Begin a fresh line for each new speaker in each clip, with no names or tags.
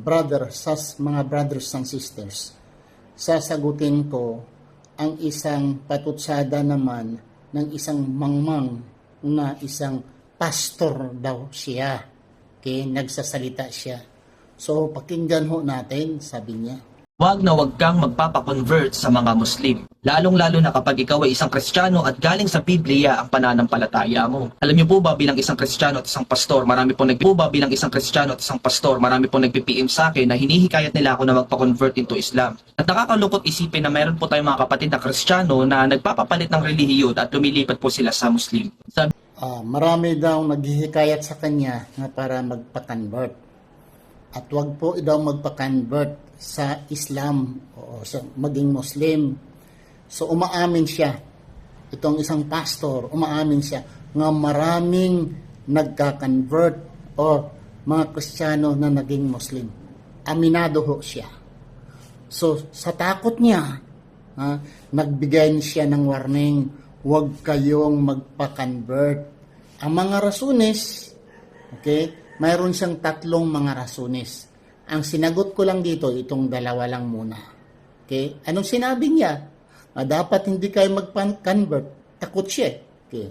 brother, sa mga brothers and sisters, sasagutin ko ang isang patutsada naman ng isang mangmang na isang pastor daw siya. Okay, nagsasalita siya. So, pakinggan ho natin, sabi niya.
Huwag na huwag kang magpapakonvert sa mga Muslim. Lalong-lalo na kapag ikaw ay isang Kristiyano at galing sa Biblia ang pananampalataya mo. Alam niyo po ba bilang isang Kristiyano at isang pastor, marami po nag po ba bilang isang Kristiyano at isang pastor, marami po nagpi-PM sa akin na hinihikayat nila ako na magpa-convert into Islam. At nakakalungkot isipin na meron po tayong mga kapatid na Kristiyano na nagpapapalit ng relihiyon at lumilipat po sila sa Muslim. Sabi
Ah, marami daw naghihikayat sa kanya na para magpa-convert. At wag po daw magpa-convert sa Islam o sa maging Muslim. So umaamin siya. Itong isang pastor, umaamin siya nga maraming nagka-convert o mga Kristiyano na naging Muslim. Aminado ho siya. So, sa takot niya, ha, nagbigay siya ng warning, huwag kayong magpa-convert. Ang mga rasunes, okay, mayroon siyang tatlong mga rasunes. Ang sinagot ko lang dito, itong dalawa lang muna. Okay? Anong sinabi niya? Ah, dapat hindi kayo mag-convert. Takot siya. Okay.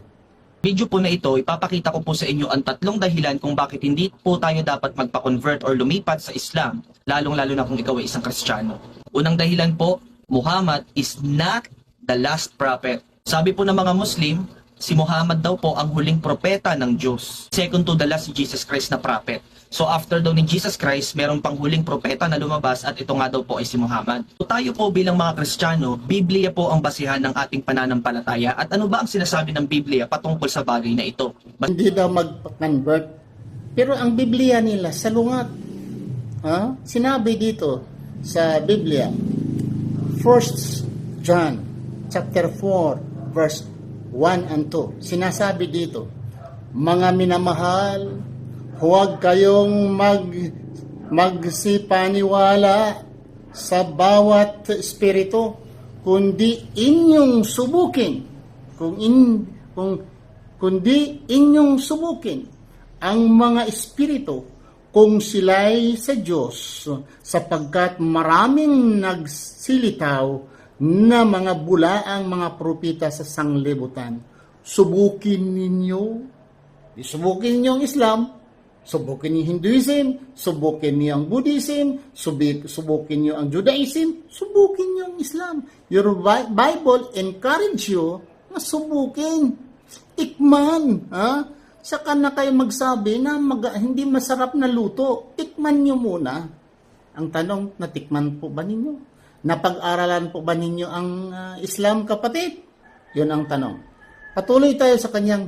video po na ito, ipapakita ko po sa inyo ang tatlong dahilan kung bakit hindi po tayo dapat magpa-convert or lumipat sa Islam, lalong-lalo na kung ikaw ay isang Kristiyano. Unang dahilan po, Muhammad is not the last prophet. Sabi po ng mga Muslim, si Muhammad daw po ang huling propeta ng Diyos. Second to the last si Jesus Christ na prophet. So after daw ni Jesus Christ, meron pang huling propeta na lumabas at ito nga daw po ay si Muhammad. So tayo po bilang mga Kristiyano, Biblia po ang basihan ng ating pananampalataya at ano ba ang sinasabi ng Biblia patungkol sa bagay na ito? Bas-
Hindi daw mag-convert. Pero ang Biblia nila, salungat. Ha? Sinabi dito sa Biblia, 1 John chapter 4 verse 1 and 2. Sinasabi dito, mga minamahal, huwag kayong mag magsipaniwala sa bawat espiritu, kundi inyong subukin. Kung in kung kundi inyong subukin ang mga espiritu kung sila'y sa Diyos sapagkat maraming nagsilitaw na mga bulaang mga propita sa sanglibutan. Subukin ninyo, subukin ninyo ang Islam, subukin niyo Hinduism, subukin niyo ang Buddhism, subukin niyo ang Judaism, subukin niyo ang Islam. Your Bi- Bible encourage you na subukin, tikman, ha? Saka na kayo magsabi na mag- hindi masarap na luto. Tikman nyo muna. Ang tanong, natikman po ba ninyo? Napag-aralan po ba ninyo ang ah, Islam, kapatid? Yun ang tanong. Patuloy tayo sa kanyang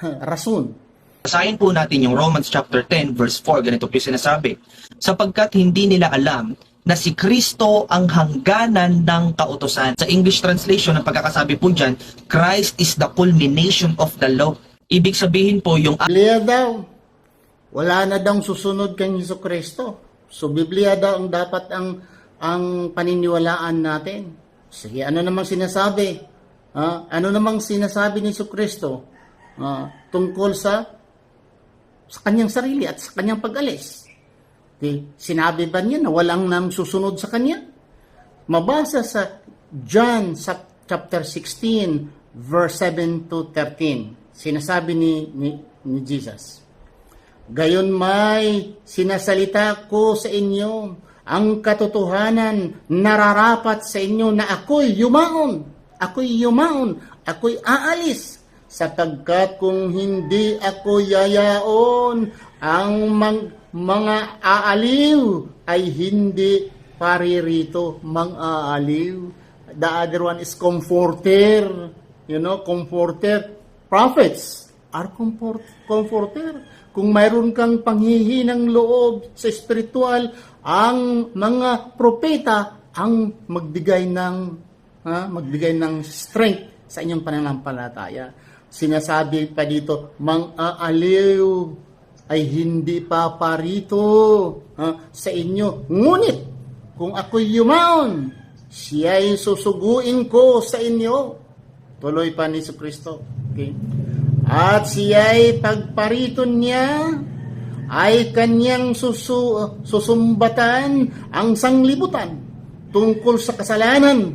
rason.
Basahin po natin yung Romans chapter 10 verse 4, ganito po yung sinasabi. Sapagkat hindi nila alam na si Kristo ang hangganan ng kautosan. Sa English translation, ang pagkakasabi po dyan, Christ is the culmination of the law. Ibig sabihin po yung
Biblia daw. Wala na daw susunod kay Hesus Kristo. So Biblia daw ang dapat ang ang paniniwalaan natin. Sige, ano namang sinasabi? Ha? Ano namang sinasabi ni Kristo ah, tungkol sa sa kanyang sarili at sa kanyang pag-alis? Okay. Sinabi ba niya na walang nang susunod sa kanya? Mabasa sa John sa chapter 16 verse 7 to 13. Sinasabi ni, ni, ni Jesus. Gayon may sinasalita ko sa inyo ang katotohanan nararapat sa inyo na ako'y yumaon. Ako'y yumaon. Ako'y aalis. Sapagkat kung hindi ako yayaon, ang mga aaliw ay hindi paririto. Mang aaliw. The other one is comforter. You know, comforter. Prophets are comfort, comforter. Kung mayroon kang panghihinang loob sa spiritual, ang mga propeta ang magbigay ng ha, magbigay ng strength sa inyong pananampalataya. Sinasabi pa dito, mang-aaliw ay hindi pa parito ha, sa inyo. Ngunit, kung ako'y yumaon, siya'y susuguin ko sa inyo. Tuloy pa ni Kristo. Okay? At siya'y pagpariton niya ay kanyang susu, susumbatan ang sanglibutan tungkol sa kasalanan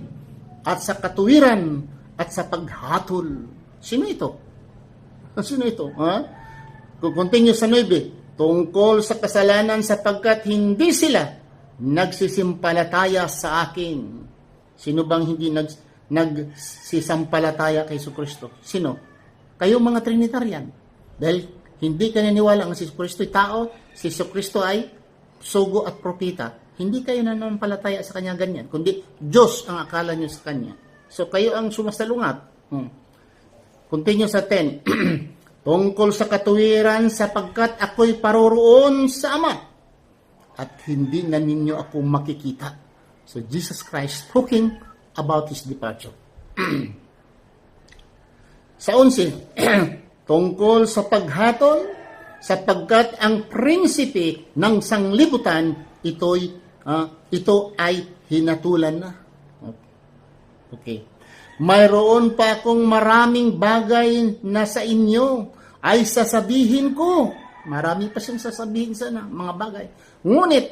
at sa katuwiran at sa paghatol. Sino ito? Sino ito? Ha? Continue sa 9, tungkol sa kasalanan sapagkat hindi sila nagsisimpalataya sa akin. Sino bang hindi nag, nagsisimpalataya kay Kristo? Sino? Kayo mga Trinitarian. Dahil hindi ka naniwala ang si Kristo ay tao, si Kristo ay sugo at propita. Hindi kayo nanampalataya sa kanya ganyan, kundi Diyos ang akala niyo sa kanya. So kayo ang sumasalungat. Hmm. Continue sa 10. Tungkol sa katuwiran sapagkat ako'y paroroon sa Ama at hindi na ninyo ako makikita. So Jesus Christ talking about His departure. sa 11, tungkol sa paghatol sapagkat ang prinsipe ng sanglibutan ito'y ah, ito ay hinatulan na. Okay. Mayroon pa akong maraming bagay na sa inyo ay sasabihin ko. Marami pa siyang sasabihin sana, mga bagay. Ngunit,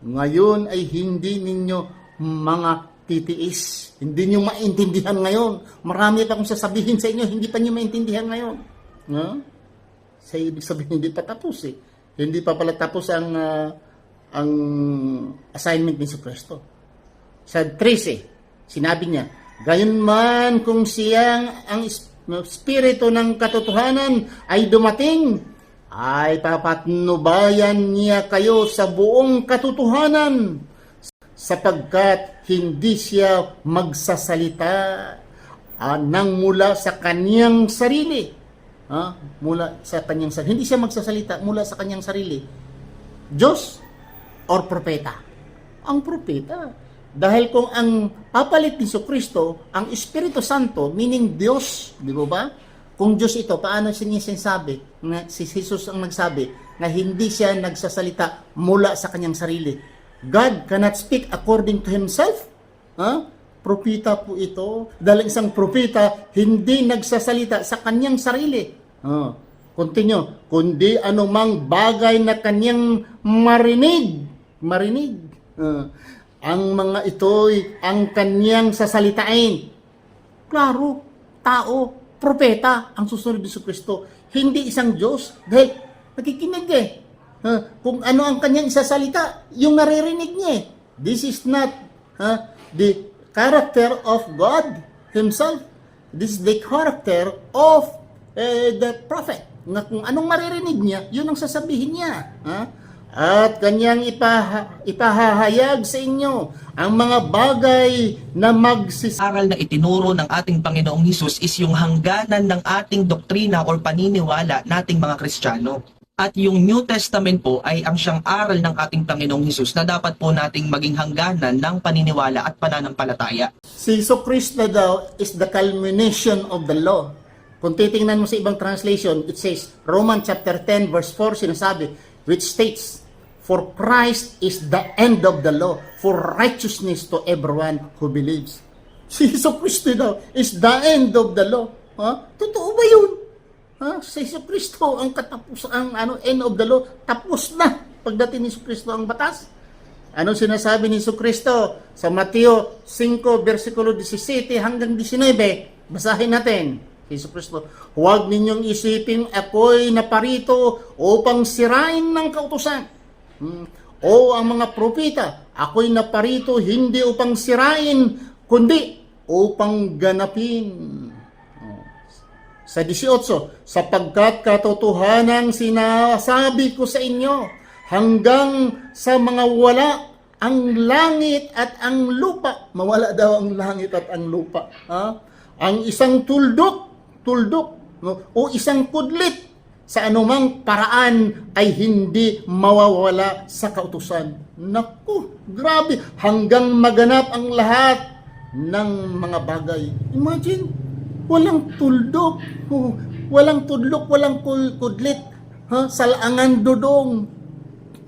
ngayon ay hindi ninyo mga titiis. Hindi nyo maintindihan ngayon. Marami pa akong sasabihin sa inyo, hindi pa nyo maintindihan ngayon. No? Sa ibig sabihin, hindi pa tapos eh. Hindi pa pala tapos ang ah, ang assignment ni Kristo. Sa 13, sinabi niya, Gayon man kung siyang ang spirito ng katotohanan ay dumating, ay papatnubayan niya kayo sa buong katotohanan sapagkat hindi siya magsasalita ah, nang mula sa kaniyang sarili. Ah, mula sa kaniyang sarili. Hindi siya magsasalita mula sa kaniyang sarili. Diyos or propeta? Ang propeta. Dahil kung ang papalit ni Kristo, ang Espiritu Santo, meaning Diyos, di ba ba? Kung Diyos ito, paano siya niya sinasabi? Na si Jesus ang nagsabi na hindi siya nagsasalita mula sa kanyang sarili. God cannot speak according to himself. Ha? Propita po ito. Dahil isang propita, hindi nagsasalita sa kanyang sarili. Ah, continue. Kundi anumang bagay na kanyang marinig. Marinig. Ah, ang mga ito'y ang kanyang sasalitain. Klaro, tao, propeta ang susunod ni Kristo. Hindi isang Diyos. Dahil nakikinig eh. Ha, kung ano ang kanyang isasalita, yung naririnig niya eh. This is not ha, the character of God Himself. This is the character of eh, the prophet. Na kung anong maririnig niya, yun ang sasabihin niya. Ha? At kanyang ipaha, ipahahayag sa inyo ang mga bagay na magsis
aral na itinuro ng ating Panginoong Hesus is yung hangganan ng ating doktrina or paniniwala nating mga Kristiyano. At yung New Testament po ay ang siyang aral ng ating Panginoong Hesus na dapat po nating maging hangganan ng paniniwala at pananampalataya.
Si Iso Kristo daw is the culmination of the law. Kung titingnan mo sa ibang translation, it says, Roman chapter 10 verse 4 sinasabi, which states, For Christ is the end of the law, for righteousness to everyone who believes. Si Iso Kristo daw is the end of the law. Ha? Totoo ba yun? Ha? Si Iso Kristo ang katapos ang ano end of the law, tapos na pagdating ni Iso Kristo ang batas. Ano sinasabi ni Iso Kristo sa Mateo 5 versikulo 17 hanggang 19? Basahin natin. Iso Kristo, huwag ninyong isipin ako'y naparito upang sirain ng kautusan. Hmm. O ang mga propeta, ako'y naparito hindi upang sirain, kundi upang ganapin. Sa 18, sapagkat katotohanan sinasabi ko sa inyo, hanggang sa mga wala ang langit at ang lupa. Mawala daw ang langit at ang lupa. Ha? Ang isang tuldok, tuldok, no? o isang kudlit sa anumang paraan ay hindi mawawala sa kautusan. Naku, grabe, hanggang maganap ang lahat ng mga bagay. Imagine, walang tuldok, oh, walang tudlok, walang kudlit, ha? salangan dodong.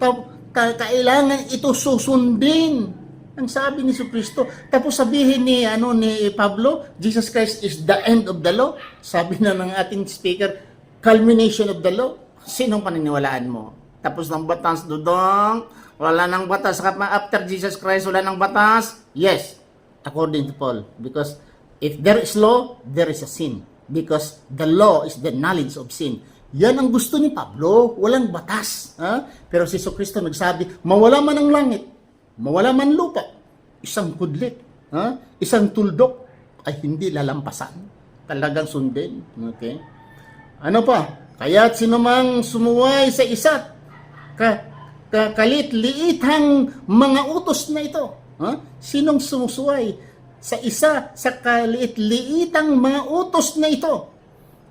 Ta- ka- kailangan ito susundin. Ang sabi ni Kristo. Tapos sabihin ni ano ni Pablo, Jesus Christ is the end of the law. Sabi na ng ating speaker, culmination of the law. Sinong paniniwalaan mo? Tapos ng batas, dudong. Wala nang batas. After Jesus Christ, wala nang batas. Yes, according to Paul. Because if there is law, there is a sin. Because the law is the knowledge of sin. Yan ang gusto ni Pablo. Walang batas. Ha? Pero si Kristo nagsabi, mawala man ang langit, mawala man lupa, isang kudlit, ha? isang tuldok, ay hindi lalampasan. Talagang sundin. Okay? Ano pa? Kaya't sino mang sumuway sa isa't ka, ka, kalit-liitang mga utos na ito. Ha? Sinong sumusuway sa isa sa kalit-liitang mga utos na ito?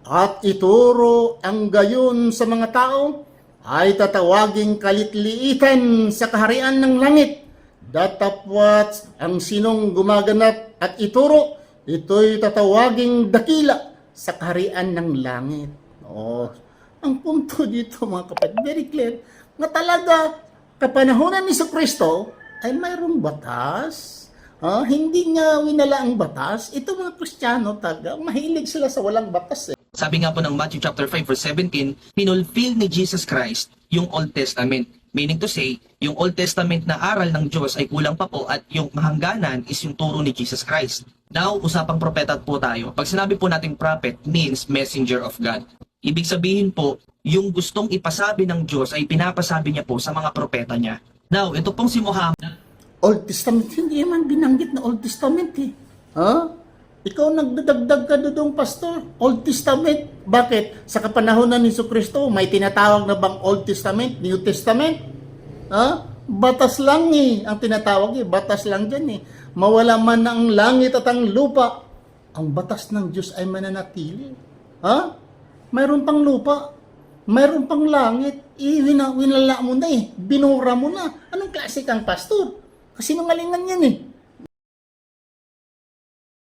At ituro ang gayon sa mga tao ay tatawaging kalit-liitan sa kaharian ng langit. Datapwat ang sinong gumaganap at ituro, ito'y tatawaging dakila sa kaharian ng langit. Oh, ang punto dito mga kapatid, very clear, na talaga kapanahonan ni Kristo ay mayroong batas. Ah, hindi nga winala ang batas. Ito mga Kristiyano taga, mahilig sila sa walang batas eh.
Sabi nga po ng Matthew chapter 5 verse 17, pinulfill ni Jesus Christ yung Old Testament. Meaning to say, yung Old Testament na aral ng Diyos ay kulang pa po at yung mahangganan is yung turo ni Jesus Christ. Now, usapang propeta po tayo. Pag sinabi po nating prophet means messenger of God. Ibig sabihin po, yung gustong ipasabi ng Diyos ay pinapasabi niya po sa mga propeta niya. Now, ito pong si Muhammad,
Old Testament, hindi naman binanggit na Old Testament eh. Ha? Ikaw nagdadagdag ka doon, pastor. Old Testament. Bakit? Sa kapanahonan ni Kristo, may tinatawag na bang Old Testament, New Testament? Ha? Batas lang eh, ang tinatawag eh. Batas lang dyan eh. Mawala man ang langit at ang lupa, ang batas ng Diyos ay mananatili. Ha? Mayroon pang lupa. Mayroon pang langit. Eh, wina, winala mo na eh. Binura mo na. Anong klase kang pastor? Kasi nungalingan yan eh.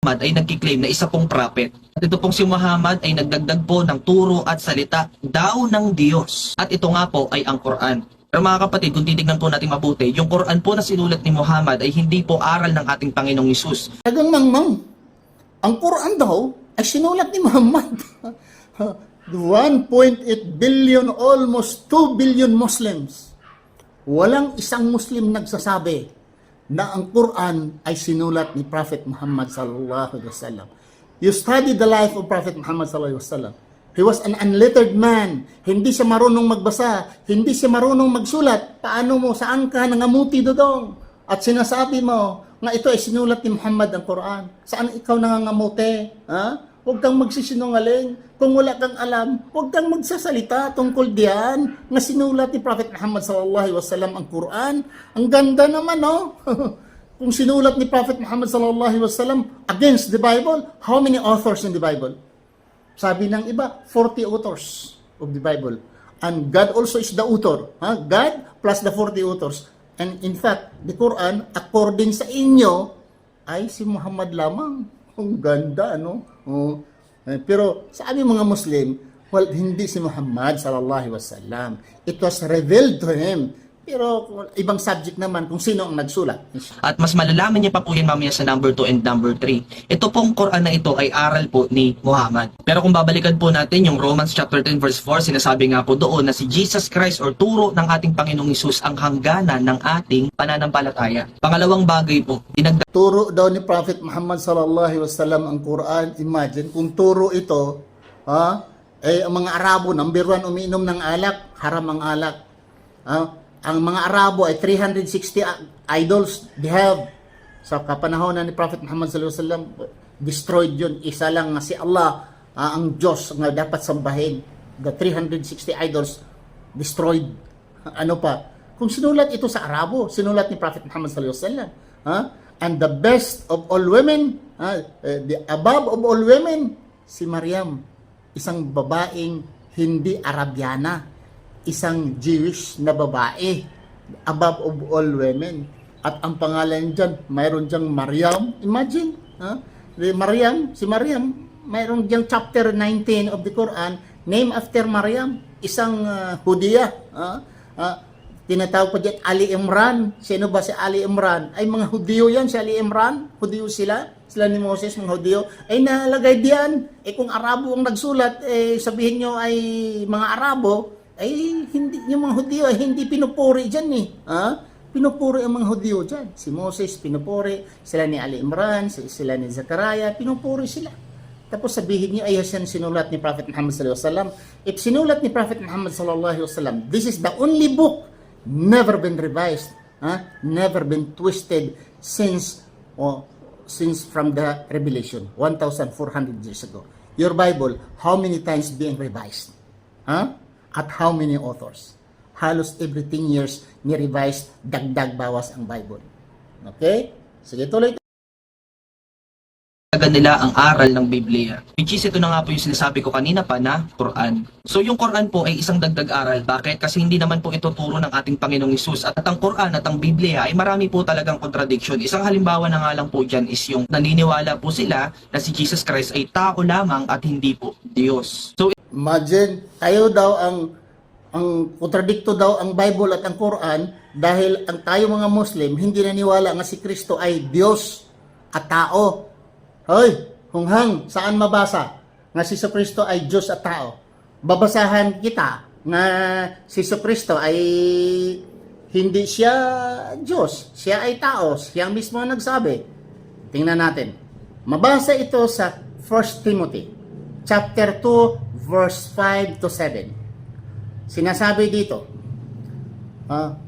Muhammad ay nagkiklaim na isa pong prophet. At ito pong si Muhammad ay nagdagdag po ng turo at salita daw ng Diyos. At ito nga po ay ang Quran. Pero mga kapatid, kung titignan po natin mabuti, yung Quran po na sinulat ni Muhammad ay hindi po aral ng ating Panginoong Isus.
Tagang mangmang. Ang Quran daw ay sinulat ni Muhammad. 1.8 billion, almost 2 billion Muslims. Walang isang Muslim nagsasabi na ang Quran ay sinulat ni Prophet Muhammad sallallahu alaihi wasallam. You study the life of Prophet Muhammad sallallahu alaihi wasallam. He was an unlettered man. Hindi siya marunong magbasa. Hindi siya marunong magsulat. Paano mo, saan ka nangamuti dodong? At sinasabi mo nga ito ay sinulat ni Muhammad ang Quran. Saan ikaw nangangamuti? Ha? Huwag kang magsisinungaling. Kung wala kang alam, huwag kang magsasalita tungkol diyan nga sinulat ni Prophet Muhammad sallallahu wasallam ang Quran. Ang ganda naman, no? Kung sinulat ni Prophet Muhammad sallallahu wasallam against the Bible, how many authors in the Bible? Sabi ng iba, 40 authors of the Bible. And God also is the author. Ha? God plus the 40 authors. And in fact, the Quran, according sa inyo, ay si Muhammad lamang. Ang ganda, ano? Oh. Pero sa aming mga Muslim, well, hindi si Muhammad sallallahu alaihi wasallam. It was revealed to him. Pero ibang subject naman kung sino ang nagsulat.
At mas malalaman niya pa po yan mamaya sa number 2 and number 3. Ito pong Quran na ito ay aral po ni Muhammad. Pero kung babalikan po natin yung Romans chapter 10 verse 4, sinasabi nga po doon na si Jesus Christ or turo ng ating Panginoong Isus ang hangganan ng ating pananampalataya. Pangalawang bagay po, dinagdag
Turo daw ni Prophet Muhammad sallallahu alaihi wasallam ang Quran. Imagine kung turo ito, ha? Eh ang mga Arabo number one umiinom ng alak, haram ang alak. Ha? Ang mga Arabo ay 360 i- idols they have. Sa kapanahon ni Prophet Muhammad sallallahu alaihi wasallam destroyed yun. Isa lang si Allah ah, ang Diyos nga dapat sambahin. The 360 idols destroyed. Ano pa? Kung sinulat ito sa Arabo, sinulat ni Prophet Muhammad sallallahu alaihi wasallam, ha? And the best of all women? Eh, the above of all women, si Maryam, isang babaeng hindi Arabiana, isang Jewish na babae, above of all women. At ang pangalan diyan, mayroon diyang Maryam. Imagine, ha? Si Maryam, si Maryam, mayroon diyang chapter 19 of the Quran, name after Maryam, isang uh, Hudiya. Ha? Ah, tinatawag pa dyan Ali Imran. Sino ba si Ali Imran? Ay mga Hudiyo yan, si Ali Imran. Hudiyo sila. Sila ni Moses, mga Hudiyo. Ay nalagay diyan. Eh kung Arabo ang nagsulat, eh sabihin nyo ay mga Arabo, ay hindi yung mga Hudyo ay hindi pinupuri diyan eh. Ha? Pinupuri ang mga Hudyo diyan. Si Moses pinupuri, sila ni Ali Imran, si- sila ni Zechariah, pinupuri sila. Tapos sabihin niyo ay yan sinulat ni Prophet Muhammad sallallahu alaihi wasallam. If sinulat ni Prophet Muhammad sallallahu alaihi wasallam, this is the only book never been revised, ha? never been twisted since oh, since from the revelation 1400 years ago. Your Bible, how many times being revised? Ha? At how many authors? Halos every 10 years ni-revise, dagdag bawas ang Bible. Okay? Sige, tuloy
Talaga nila ang aral ng Biblia. Which is ito na nga po yung sinasabi ko kanina pa na Quran. So yung Quran po ay isang dagdag aral. Bakit? Kasi hindi naman po ito turo ng ating Panginoong Isus. At ang Quran at ang Biblia ay marami po talagang contradiction. Isang halimbawa na nga lang po dyan is yung naniniwala po sila na si Jesus Christ ay tao lamang at hindi po Diyos. So
Imagine, tayo daw ang ang kontradikto daw ang Bible at ang Quran dahil ang tayo mga Muslim hindi naniwala nga si Kristo ay Diyos at tao. Hoy, hunghang, saan mabasa nga si Kristo ay Diyos at tao? Babasahan kita nga si Kristo ay hindi siya Diyos, siya ay tao, siya mismo ang nagsabi. Tingnan natin. Mabasa ito sa 1 Timothy chapter 2 verse 5 to 7. Sinasabi dito, ah,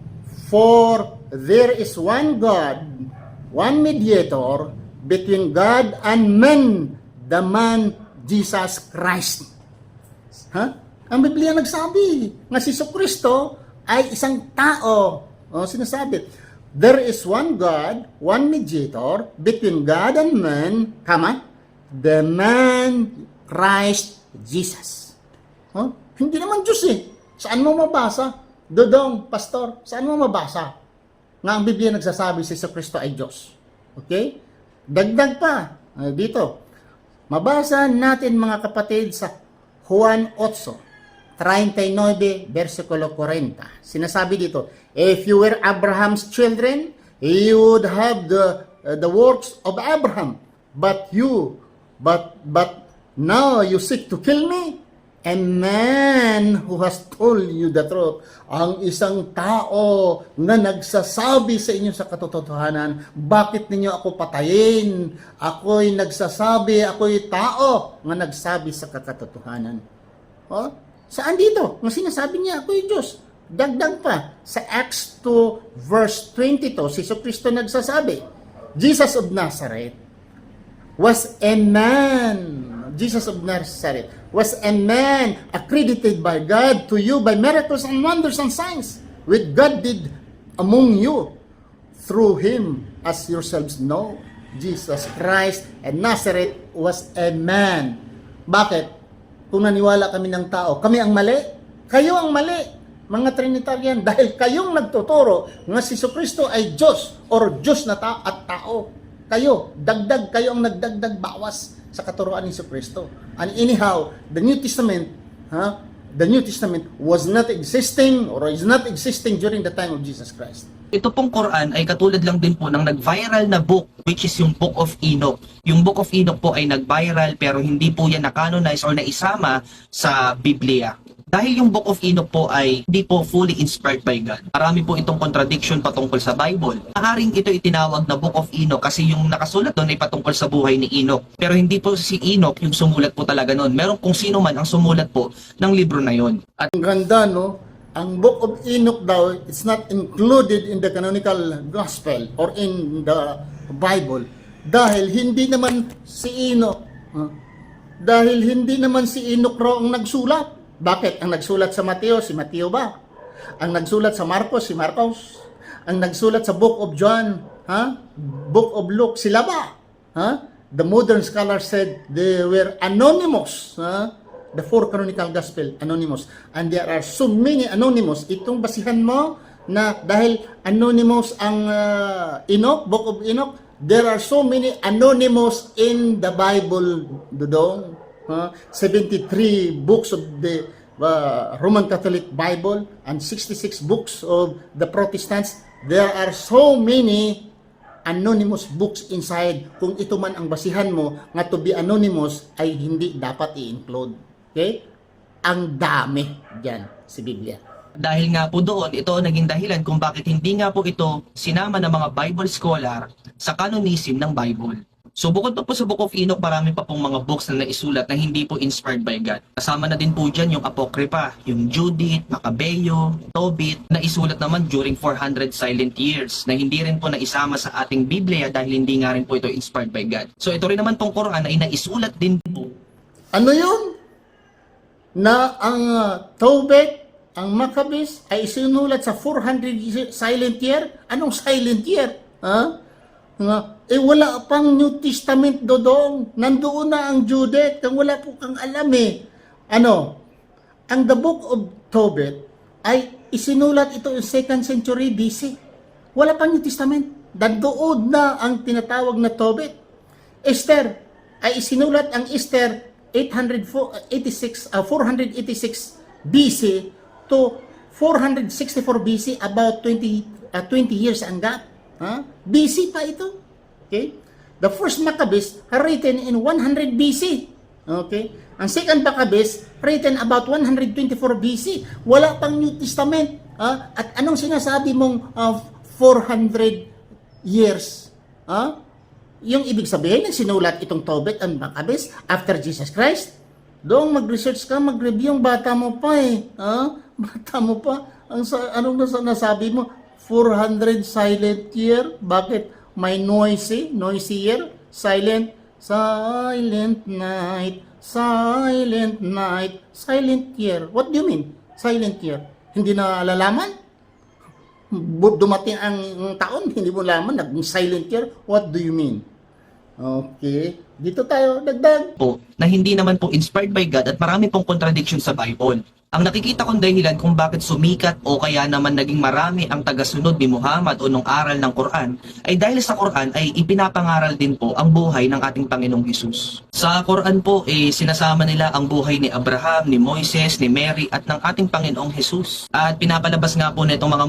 For there is one God, one mediator between God and men, the man Jesus Christ. Ha? Ang Biblia nagsabi nga si Kristo ay isang tao. O, sinasabi, there is one God, one mediator between God and man, kama, the man Christ Jesus. Huh? Hindi naman Diyos eh. Saan mo mabasa? Dodong, pastor, saan mo mabasa? Nga ang Biblia nagsasabi si Kristo ay Diyos. Okay? Dagdag pa, ah, dito, mabasa natin mga kapatid sa Juan 8, 39, versikulo 40. Sinasabi dito, If you were Abraham's children, you would have the, uh, the works of Abraham. But you, but, but now you seek to kill me, a man who has told you the truth, ang isang tao na nagsasabi sa inyo sa katotohanan, bakit ninyo ako patayin? Ako'y nagsasabi, ako'y tao nga nagsabi sa katotohanan. Oh? Saan dito? Ang sinasabi niya, ako'y Diyos. Dagdag pa, sa Acts 2 verse 22, si Kristo nagsasabi, Jesus of Nazareth was a man. Jesus of Nazareth was a man accredited by God to you by miracles and wonders and signs, which God did among you through him, as yourselves know. Jesus Christ and Nazareth was a man. Bakit? Kung naniwala kami ng tao, kami ang mali. Kayo ang mali, mga Trinitarian, dahil kayong nagtuturo nga si Kristo ay Diyos or Diyos na ta at tao. Kayo, dagdag, kayo ang nagdagdag bawas sa katuruan ni Kristo. And anyhow, the New Testament, ha, the New Testament was not existing or is not existing during the time of Jesus Christ.
Ito pong Quran ay katulad lang din po ng nag-viral na book which is yung Book of Enoch. Yung Book of Enoch po ay nag-viral pero hindi po yan na-canonize or naisama sa Biblia. Dahil yung Book of Enoch po ay hindi po fully inspired by God. Marami po itong contradiction patungkol sa Bible. Maaring ito itinawag na Book of Enoch kasi yung nakasulat doon ay patungkol sa buhay ni Enoch. Pero hindi po si Enoch yung sumulat po talaga noon. Meron kung sino man ang sumulat po ng libro na yon. At
Ang ganda, no? Ang Book of Enoch daw, it's not included in the canonical gospel or in the Bible. Dahil hindi naman si Enoch, ah, dahil hindi naman si Enoch raw ang nagsulat. Bakit? Ang nagsulat sa Mateo, si Mateo ba? Ang nagsulat sa Marcos, si Marcos. Ang nagsulat sa Book of John, ha? Book of Luke, sila ba? Ha? The modern scholar said they were anonymous. Ha? The four canonical gospel, anonymous. And there are so many anonymous. Itong basihan mo na dahil anonymous ang uh, Enoch, Book of Enoch, there are so many anonymous in the Bible, Dudong. Uh, 73 books of the uh, Roman Catholic Bible and 66 books of the Protestants. There are so many anonymous books inside. Kung ito man ang basihan mo, nga to be anonymous ay hindi dapat i-include. Okay? ang dami diyan sa Biblia.
Dahil nga po doon, ito naging dahilan kung bakit hindi nga po ito sinama ng mga Bible scholar sa canonism ng Bible. So bukod pa po sa Book of Enoch, marami pa pong mga books na naisulat na hindi po inspired by God. Kasama na din po dyan yung Apocrypha, yung Judith, Macabeo, Tobit, na isulat naman during 400 silent years na hindi rin po naisama sa ating Biblia dahil hindi nga rin po ito inspired by God. So ito rin naman tong Quran ay naisulat din po
Ano yun? Na ang uh, Tobit, ang Maccabees ay isinulat sa 400 y- silent year? Anong silent year? Ha? Nga, eh wala pang New Testament do doon. Nandoon na ang Judith. Kung wala po kang alam eh. Ano? Ang the book of Tobit ay isinulat ito in 2nd century BC. Wala pang New Testament. Nandoon na ang tinatawag na Tobit. Esther ay isinulat ang Esther 886 uh, 486 BC to 464 BC about 20 uh, 20 years ang gap. Ha? BC pa ito. Okay? The first Maccabees written in 100 BC. Okay? Ang second Maccabees written about 124 BC. Wala pang New Testament. Ha? At anong sinasabi mong uh, 400 years? Ha? Yung ibig sabihin, sinulat itong Tobit and Maccabees after Jesus Christ. Doon mag-research ka, mag-review yung bata mo pa eh. Ha? Bata mo pa. Ang sa, anong nasa, nasabi mo? 400 silent year. Bakit? May noisy, noisy year. Silent. Silent night. Silent night. Silent year. What do you mean? Silent year. Hindi na alalaman? Dumating ang taon, hindi mo laman, naging silent year. What do you mean? Okay. Dito tayo, dagdag.
po na hindi naman po inspired by God at marami pong contradiction sa Bible. Ang nakikita kong dahilan kung bakit sumikat o kaya naman naging marami ang tagasunod ni Muhammad o nung aral ng Quran ay dahil sa Quran ay ipinapangaral din po ang buhay ng ating Panginoong Hesus. Sa Quran po eh sinasama nila ang buhay ni Abraham, ni Moises, ni Mary at ng ating Panginoong Hesus. At pinapalabas nga po nitong mga